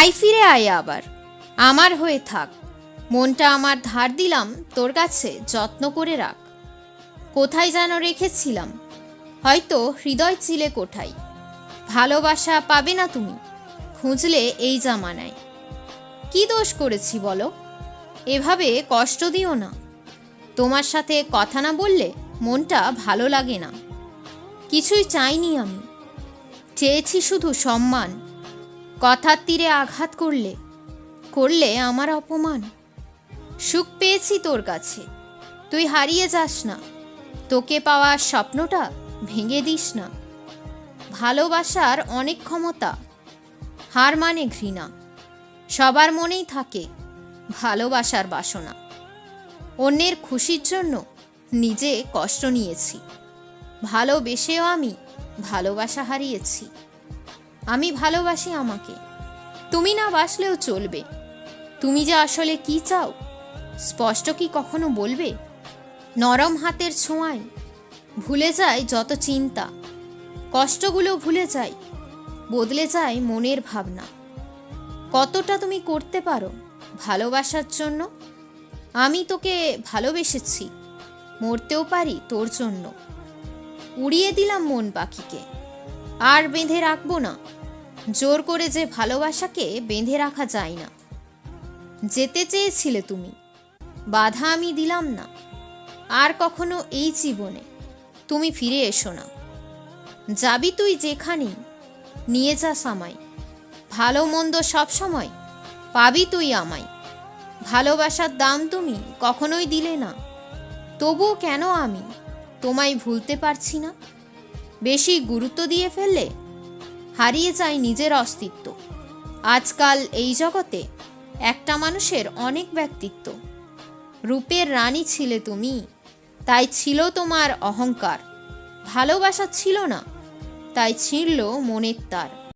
আয় ফিরে আয় আবার। আমার হয়ে থাক। মনটা আমার ধার দিলাম, তোর কাছে যত্ন করে রাখ। কোথায় যেন রেখেছিলাম। হয়তো হৃদয় চিলে কোঠায়। ভালোবাসা পাবে না তুমি। খুঁজলে এই জামানায়। কি দোষ করেছি বলো? এভাবে কষ্ট দিও না। তোমার সাথে কথা না বললে মনটা ভালো লাগে না। কিছুই চাইনি আমি। চেয়েছি শুধু সম্মান। কথার তীরে আঘাত করলে করলে আমার অপমান। সুখ পেয়েছি তোর কাছে, তুই হারিয়ে যাস না। তোকে পাওয়ার স্বপ্নটা ভেঙে দিস না। ভালোবাসার অনেক ক্ষমতা, হার মানে ঘৃণা। সবার মনেই থাকে ভালোবাসার বাসনা। অন্যের খুশির জন্য নিজে কষ্ট নিয়েছি। ভালোবেসেও আমি ভালোবাসা হারিয়েছি। আমি ভালোবাসি আমাকে। তুমি না বাসলেও চলবে। তুমি যে আসলে কি চাও, স্পষ্ট কি কখনো বলবে? নরম হাতের ছোঁয়ায় ভুলে যায় যত চিন্তা। কষ্টগুলো ভুলে যায়, বদলে যায় মনের ভাবনা। কতটা তুমি করতে পারো ভালোবাসার জন্য? আমি তোকে ভালোবেসেছি, মরতেও পারি তোর জন্য। উড়িয়ে দিলাম মন পাখিকে। আর বেঁধে রাখব না। জোর করে যে ভালোবাসাকে বেঁধে রাখা যায় না। যেতে চেয়েছিলে তুমি, বাধা আমি দিলাম না। আর কখনো এই জীবনে তুমি ফিরে এসো না। যাবি তুই যেখানেই নিয়ে যাস আমায় ভালো মন্দ সব সময় পাবি তুই আমায়। ভালোবাসার দাম তুমি কখনোই দিলে না। তবুও কেন আমি তোমায় ভুলতে পারছি না? বেশি গুরুত্ব দিয়ে ফেললে হারিয়ে যায় নিজের অস্তিত্ব। আজকাল এই জগতে একটা মানুষের অনেক ব্যক্তিত্ব। রূপের রানী ছিলে তুমি, তাই ছিল তোমার অহংকার। ভালোবাসা ছিল না, তাই ছিঁড়ল মনের তার।